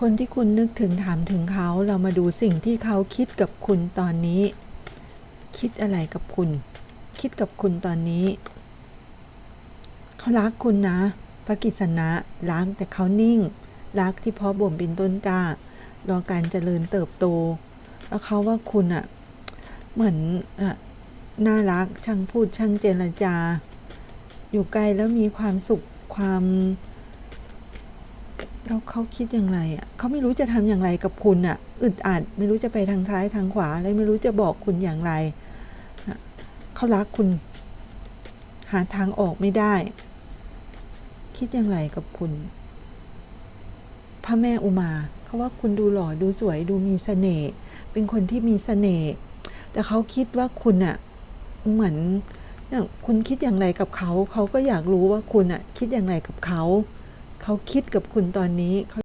คนที่คุณนึกถึงถามถึงเขาเรามาดูสิ่งที่เขาคิดกับคุณตอนนี้ คิดอะไรกับคุณ คิดกับคุณตอนนี้ เขารักคุณนะพระกิษณะรักแต่เขานิ่ง รักที่เพาะบ่มเป็นต้นกล้ารอการเจริญเติบโต แล้วเขาว่าคุณอะเหมือนอะน่ารักช่างพูดช่างเจรจา อยู่ไกลแล้วมีความสุขความ แล้วเขาคิดอย่างไรอะเขาไม่รู้จะทำอย่างไรกับคุณอะอึดอัดไม่รู้จะไปทางซ้ายทางขวาเลยไม่รู้จะบอกคุณอย่างไรเขารักคุณ หาทางออกไม่ได้ คิดอย่างไรกับคุณ พระแม่อุมาเขาว่าคุณดูหล่อดูสวยดูมีเสน่ห์เป็นคนที่มีเสน่ห์แต่เขาคิดว่าคุณอะเหมือนคุณคิดอย่างไรกับเขา เขาก็อยากรู้ว่าคุณอะคิดอย่างไรกับเขา เขาคิดกับคุณตอนนี้เขา